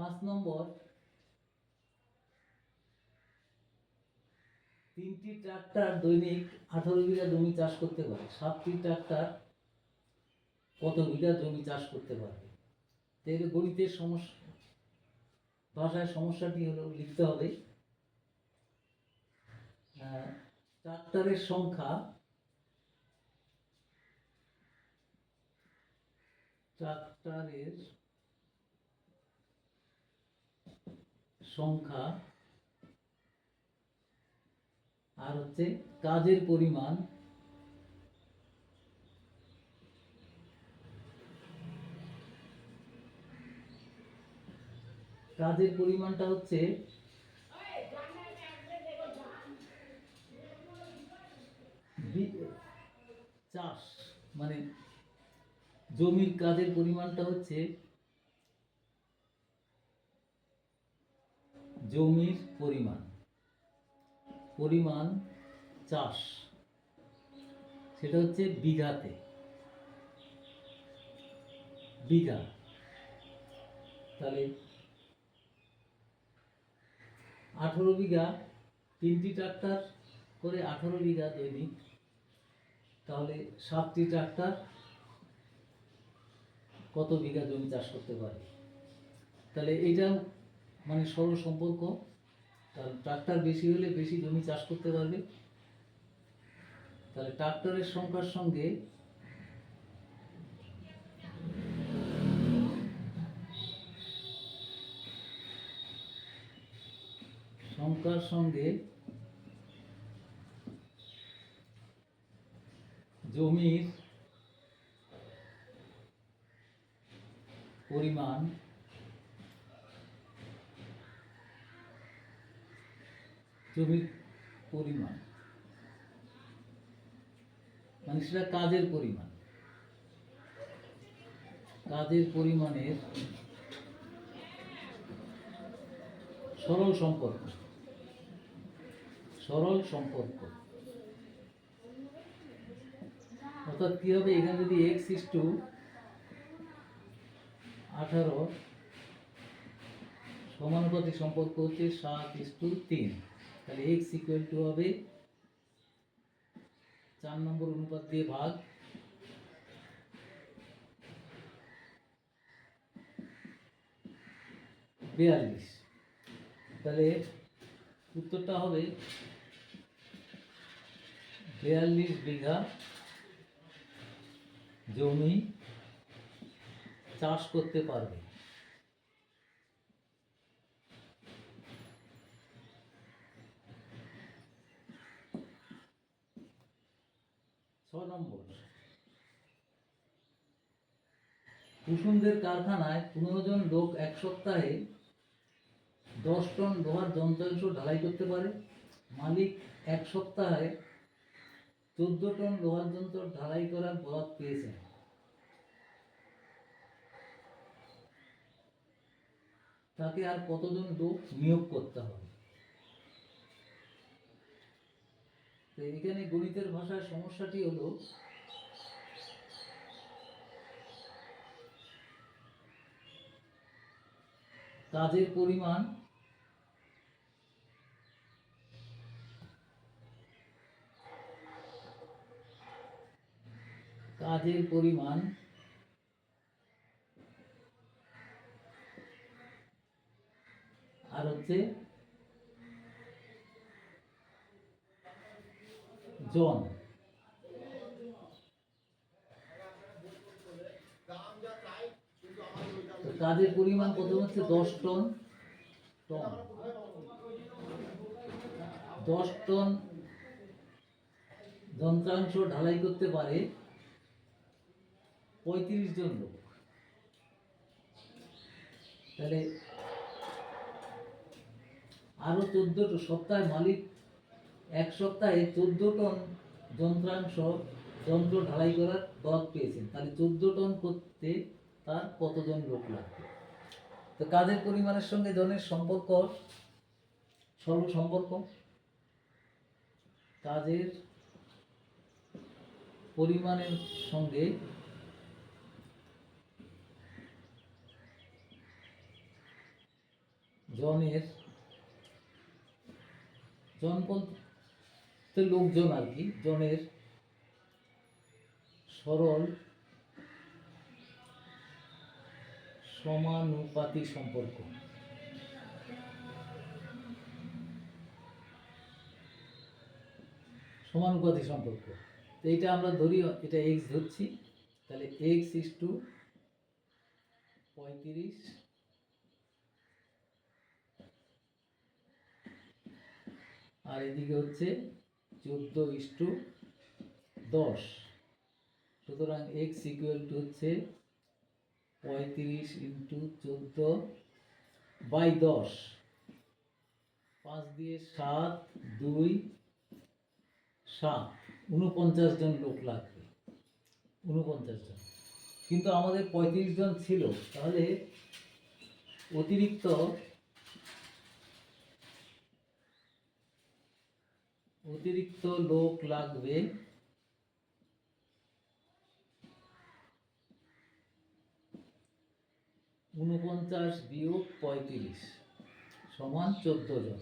পাঁচ নম্বর। তিনটি ট্রাক্টর দৈনিক আঠারো বিঘা জমি চাষ করতে পারে। সাতটি ট্রাক্টর কত বিঘা জমি চাষ করতে পারবে? তো এর গণিতের সমস্যা ভাষায় সমস্যাটি হলো লিখতে হবে। ট্রাক্টরের সংখ্যা, ট্রাক্টরের সংখ্যা আর হচ্ছে কাজের পরিমাণ কাজের পরিমাণটা হচ্ছে চাষ মানে জমির কাজের পরিমাণটা হচ্ছে জমির পরিমাণ। পরিমাণ চাষ। সেটা হচ্ছে বিঘাতে। বিঘা। তাহলে আঠেরো বিঘা, তিনটি ট্রাক্টর করে আঠেরো বিঘা দৈনিক তাহলে সাতটি ট্রাক্টর কত বিঘা জমি চাষ করতে পারে? তাহলে এইটা মানে সরল সম্পর্ক, তাহলে ট্রাক্টর বেশি হলে বেশি জমি চাষ করতে পারবে। তাহলে ট্রাক্টরের সংখ্যার সঙ্গে সংখ্যার সঙ্গে জমির পরিমাণ জমির পরিমাণ। মানে সেটা কাজের পরিমাণ। কাজের পরিমাণের সরল সম্পর্ক। সরল সম্পর্ক। অর্থাৎ কি হবে? এখানে যদি এক্স ইস টু আঠারো সমানুপাতিক সম্পর্ক হচ্ছে সাত ইস টু তিন। তাহলে এক্স ইকুয়াল টু হবে চার নম্বর অনুপাত দিয়ে ভাগ। বিয়াল্লিশ। তাহলে উত্তরটা হবে বিয়াল্লিশ বিঘা জমি চাষ করতে পারবে। নম্বর। কুসুমদের কারখানায় পনেরো জন লোক এক সপ্তাহে দশ টন লোহার যন্ত্রাংশ ঢালাই করতে পারে। মালিক এক সপ্তাহে চোদ্দ টন লোহার যন্ত্র ঢালাই করার বরাদ পেয়েছেন। তাকে আর কতজন লোক নিয়োগ করতে হবে? তো এখানে গণিতের ভাষায় সমস্যাটি হলো কাজের পরিমাণ কাজের পরিমাণ আর হচ্ছে জন কাজের পরিমাণ প্রথম হচ্ছে? দশ টন। টন। দশ টন যন্ত্রাংশ ঢালাই করতে পারে পঁয়ত্রিশ জন লোক। তাহলে আরও চোদ্দ সপ্তাহে মালিক এক সপ্তাহে চোদ্দ টন যন্ত্রাংশ, যন্ত্র ঢালাই করার দর পেয়েছেন। তাহলে চোদ্দ টন করতে তার কতজন লোক লাগবে? তো কাজের পরিমাণের সঙ্গে জনের সম্পর্ক? সরল সম্পর্ক কাজের পরিমাণের সঙ্গে? জনের, জন বলতে লোকজন আর কি, জনের সরল সমানুপাতিক সম্পর্ক। সমানুপাতি সম্পর্ক। তো এইটা আমরা ধরি, এটা এক্স ধরছি, তাহলে এক্স ইস টু পঁয়ত্রিশ আর এদিকে হচ্ছে চোদ্দ ইস টু দশ। সুতরাং এক্স ইকুয়াল টু হচ্ছে পঁয়ত্রিশ ইন্টু চোদ্দ বাই দশ। পাঁচ দিয়ে সাত, দুই, সাত। উনপঞ্চাশ জন লোক লাগবে। উনপঞ্চাশ জন। কিন্তু আমাদের পঁয়ত্রিশ জন ছিল। তাহলে অতিরিক্ত অতিরিক্ত লোক লাগবে। উনপঞ্চাশ বিয়োগ পঁয়ত্রিশ সমান চোদ্দ জন।